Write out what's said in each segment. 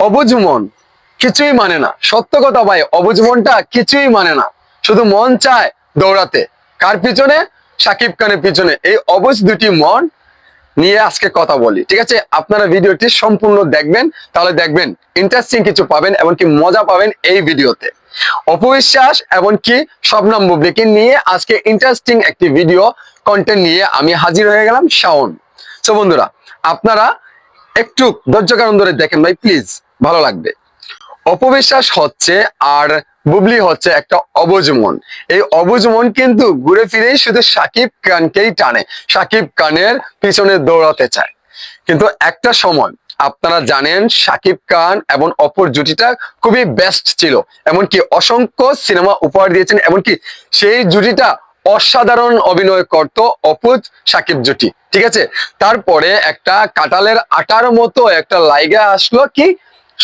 অবুঝ মন কিছুই মানে না। সত্য কথা ভাই অবুঝ মনটা কিছুই মানে না। শুধু মন চায় দৌড়াতে। কার পিছনে? সাকিব খানের পিছনে। এই অবুঝ দুটি মন নিয়ে আজকে কথা বলি, ঠিক আছে? আপনারা ভিডিওটি সম্পূর্ণ দেখবেন, তাহলে দেখবেন ইন্টারেস্টিং কিছু পাবেন এমনকি মজা পাবেন এই ভিডিওতে। অপবিশ্বাস এমনকি শবনাম বুবলিকে নিয়ে আজকে ইন্টারেস্টিং একটি ভিডিও কন্টেন্ট নিয়ে আমি হাজির হয়ে গেলাম শাওন। তো বন্ধুরা, আপনারা একটু ধৈর্য কারণ ধরে দেখেন ভাই প্লিজ ভালো লাগবে। অপবিশ্বাস হচ্ছে আর বুবলি হচ্ছে একটা অবুজ মন। এই অবুজ মন কিন্তু ঘুরে ফিরেই শুধু সাকিব খানকেই টানে। সাকিব খানের পিছনে দৌড়াতে চায়। কিন্তু একটা সময় আপনারা জানেন সাকিব খান এবং অপর জুটিটা খুবই বেস্ট ছিল। এমনকি অসংখ্য সিনেমা উপহার দিয়েছেন, এমনকি সেই জুটিটা অসাধারণ অভিনয় করত অপুজ সাকিব জুটি। ঠিক আছে? তারপরে একটা কাটালের আটার মতো একটা লাইগা আসলো কি?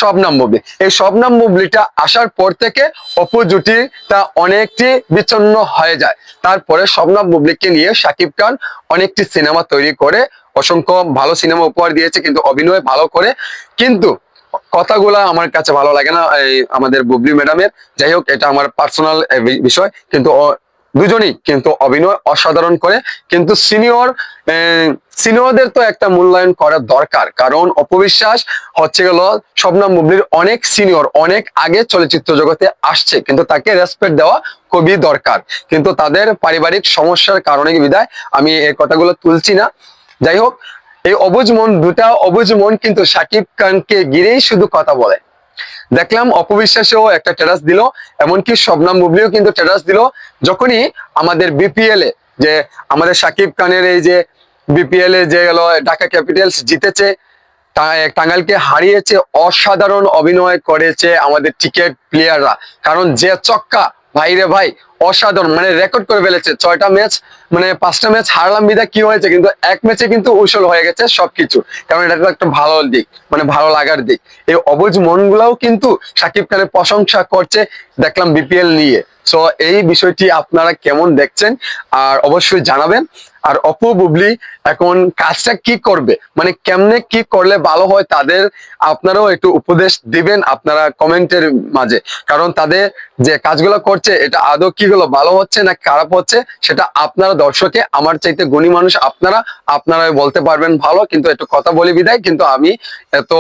শবনাম বুবলি এই শবনাম বুবলিটা আসার পর থেকে অপু জুটিটা অনেকটি বিচ্ছন্ন হয়ে যায়। তারপরে শবনাম বুবলিকে নিয়ে সাকিব খান অনেকটি সিনেমা তৈরি করে, অসংখ্য ভালো সিনেমা উপহার দিয়েছে, কিন্তু অভিনয় ভালো করে। কিন্তু কথাগুলা আমার কাছে ভালো লাগে না, এই আমাদের বুবলি ম্যাডামের। যাই হোক, এটা আমার পার্সোনাল বিষয়। কিন্তু দুজনই কিন্তু অভিনয় অসাধারণ করে, কিন্তু সিনিয়র সিনিয়রদের তো একটা মূল্যায়ন করা দরকার। কারণ অপবিশ্বাস হচ্ছে গেল শবনাম বুবলির অনেক সিনিয়র অনেক আগে চলচ্চিত্র জগতে আসছে, কিন্তু তাকে রেসপেক্ট দেওয়া খুবই দরকার। কিন্তু তাদের পারিবারিক সমস্যার কারণে বিদায়? আমি এই কথাগুলো তুলছি না। যাই হোক, এই অবুজ মন, দুটা অবুজ মন কিন্তু সাকিব খানকে ঘিরেই শুধু কথা বলে। দেখলাম অপবিশ্বাসেও একটা টেরাস দিল, এমনকি শবনাম বুবলিও কিন্তু টেরাস দিল। যখনই আমাদের বিপিএল এ যে আমাদের সাকিব খানের এই যে বিপিএল এ যে গেল, ঢাকা ক্যাপিটালস জিতেছে টাঙ্গালকে হারিয়েছে, অসাধারণ অভিনয় করেছে আমাদের টিকেট প্লেয়াররা। কারণ যে চক্কা ভাইরে ভাই অসাধারণ মানে রেকর্ড করে ফেলেছে। ছয়টা ম্যাচ মানে পাঁচটা ম্যাচ হারলাম বিদা কি হয়েছে কিন্তু এক ম্যাচে কিন্তু উসল হয়ে গেছে সবকিছু। কারণ এটা একটা ভালো দিক মানে ভালো লাগার দিক। এই অবুজ মনগুলাও কিন্তু সাকিব খানের প্রশংসা করছে দেখলাম বিপিএল নিয়ে। সো এই বিষয়টি আপনারা কেমন দেখছেন? আর অবশ্যই জানাবেন। আর অপু বুবলি, এখন কাজটা কি করবে? মানে কেমনে কি করলে ভালো হয় তাদের আপনারাও একটু উপদেশ দিবেন আপনারা কমেন্টের মাঝে। কারণ তাদের যে কাজগুলো করছে, এটা আদৌ কি গুলো ভালো হচ্ছে না খারাপ হচ্ছে, সেটা আপনারা দর্শকে, আমার চাইতে গুণী মানুষ আপনারা আপনারা বলতে পারবেন ভালো, কিন্তু একটু কথা বলি বিদায়, কিন্তু আমি এত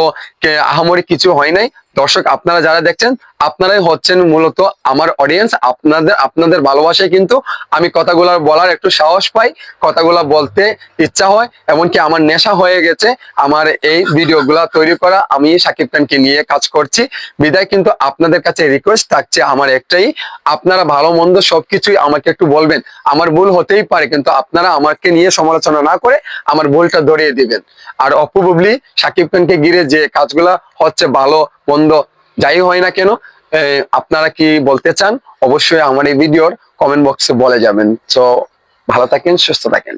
আহামরি কিছু হয় নাই। দর্শক, আপনারা যারা দেখছেন, আপনারাই হচ্ছেন মূলত আমার অডিয়েন্স আপনাদের আপনাদের ভালোবাসায় কিন্তু আমি কথাগুলো বলার একটু সাহস পাই, কথাগুলো বলতে ইচ্ছা হয়, এমনকি আমার নেশা হয়ে গেছে আমার এই ভিডিওগুলা তৈরি করা। আমি সাকিব খানকে নিয়ে কাজ করছি। বিদায় কিন্তু আপনাদের কাছে রিকোয়েস্ট থাকছে আমার একটাই। আপনারা ভালো, মন্দ সবকিছুই আমাকে একটু বলবেন। আমার ভুল হতেই পারে, কিন্তু আপনারা আমাকে নিয়ে সমালোচনা না করে আমার ভুলটা ধরিয়ে দিবেন। আর অপু বুবলি সাকিব খানকে ঘিরে যে কাজগুলা হচ্ছে ভালো, মন্দ, যাই হয় না কেন আপনারা কি বলতে চান? অবশ্যই আমার এই ভিডিওর কমেন্ট বক্সে বলে যাবেন। তো ভালো থাকেন, সুস্থ থাকেন।